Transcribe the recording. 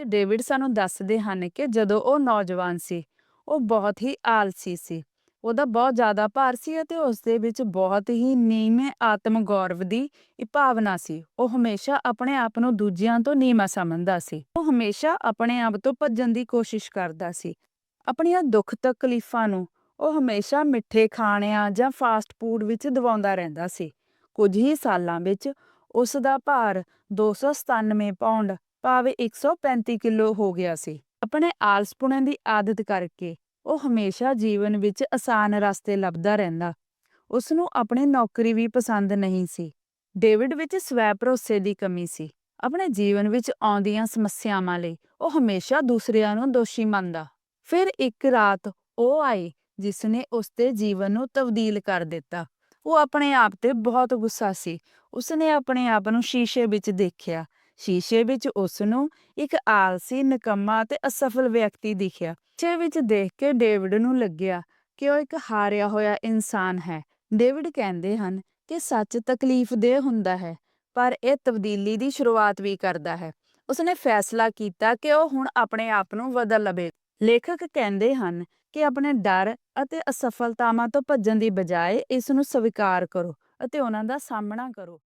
ਵਿੱਚ ਡੇਵਿਡ ਸਾਨੂੰ ਦੱਸਦੇ ਹਨ ਕਿ ਜਦੋਂ ਉਹ ਨੌਜਵਾਨ ਸੀ, ਉਹ ਬਹੁਤ ਹੀ ਆਲਸੀ ਸੀ। ਉਹਦਾ ਬਹੁਤ ਜ਼ਿਆਦਾ ਭਾਰ ਸੀ ਅਤੇ ਉਸ ਦੇ ਵਿੱਚ ਬਹੁਤ ਹੀ ਨੀਵੇਂ ਆਤਮ ਗੌਰਵ ਦੀ ਭਾਵਨਾ ਸੀ। ਉਹ ਹਮੇਸ਼ਾ ਆਪਣੇ ਆਪ ਨੂੰ ਦੂਜਿਆਂ ਤੋਂ ਨੀਵਾਂ ਸਮਝਦਾ ਸੀ। ਉਹ ਹਮੇਸ਼ਾ ਆਪਣੇ ਆਪ ਤੋਂ ਭੱਜਣ ਦੀ ਕੋਸ਼ਿਸ਼ ਕਰਦਾ ਸੀ। ਆਪਣੀਆਂ ਦੁੱਖ ਤਕਲੀਫਾਂ ਨੂੰ ਉਹ ਹਮੇਸ਼ਾ ਮਿੱਠੇ ਖਾਣਿਆਂ ਜਾਂ ਫਾਸਟ ਫੂਡ ਵਿੱਚ ਦਵਾਉਂਦਾ ਰਹਿੰਦਾ ਸੀ। ਕੁਝ ਹੀ ਸਾਲਾਂ ਵਿੱਚ ਉਸ ਦਾ ਭਾਰ 297 ਪਾਉਂਡ ਭਾਵੇਂ 135 ਕਿਲੋ ਹੋ ਗਿਆ ਸੀ, ਆਪਣੇ ਆਲਸਪੁਣੇ ਦੀ ਆਦਤ ਕਰਕੇ ਉਹ ਹਮੇਸ਼ਾ ਜੀਵਨ ਵਿੱਚ ਆਸਾਨ ਰਸਤੇ ਲੱਭਦਾ ਰਹਿੰਦਾ। ਉਸ ਨੂੰ ਆਪਣੀ ਨੌਕਰੀ ਵੀ ਪਸੰਦ ਨਹੀਂ ਸੀ। ਡੇਵਿਡ ਵਿੱਚ ਸਵੈ ਭਰੋਸੇ ਦੀ ਕਮੀ ਸੀ। ਆਪਣੇ ਜੀਵਨ ਵਿੱਚ ਆਉਂਦੀਆਂ ਸਮੱਸਿਆਵਾਂ ਲਈ ਉਹ ਹਮੇਸ਼ਾ ਦੂਸਰਿਆਂ ਨੂੰ ਦੋਸ਼ੀ ਮੰਨਦਾ। ਫਿਰ ਇੱਕ ਰਾਤ ਉਹ ਆਈ ਜਿਸ ਨੇ ਉਸ ਦੇ ਜੀਵਨ ਨੂੰ ਤਬਦੀਲ ਕਰ ਦਿੱਤਾ। ਉਹ ਆਪਣੇ ਆਪ ਤੇ ਬਹੁਤ ਗੁੱਸਾ ਸੀ। ਉਸਨੇ ਆਪਣੇ ਆਪ ਨੂੰ ਸ਼ੀਸ਼ੇ ਵਿੱਚ ਦੇਖਿਆ। ਸ਼ੀਸ਼ੇ ਵਿੱਚ ਉਸ ਨੂੰ ਇੱਕ ਆਲਸੀ, ਨਿਕੰਮਾ ਅਤੇ ਅਸਫਲ ਵਿਅਕਤੀ ਦਿਖਿਆ। ਸ਼ੀਸ਼ੇ ਵਿੱਚ ਦੇਖ ਕੇ ਡੇਵਿਡ ਨੂੰ ਲੱਗਿਆ ਕਿ ਉਹ ਇੱਕ ਹਾਰਿਆ ਹੋਇਆ ਇਨਸਾਨ ਹੈ। ਡੇਵਿਡ ਕਹਿੰਦੇ ਹਨ ਕਿ ਸੱਚ ਤਕਲੀਫਦੇਹ ਹੁੰਦਾ ਹੈ, ਪਰ ਇਹ ਤਬਦੀਲੀ ਦੀ ਸ਼ੁਰੂਆਤ ਵੀ ਕਰਦਾ ਹੈ। ਉਸਨੇ ਫੈਸਲਾ ਕੀਤਾ ਕਿ ਉਹ ਹੁਣ ਆਪਣੇ ਆਪ ਨੂੰ ਬਦਲ ਲਵੇ। ਲੇਖਕ ਕਹਿੰਦੇ ਹਨ ਕਿ ਆਪਣੇ ਡਰ ਅਤੇ ਅਸਫਲਤਾਵਾਂ ਤੋਂ ਭੱਜਣ ਦੀ ਬਜਾਏ ਇਸ ਨੂੰ ਸਵੀਕਾਰ ਕਰੋ ਅਤੇ ਉਹਨਾਂ ਦਾ ਸਾਹਮਣਾ ਕਰੋ।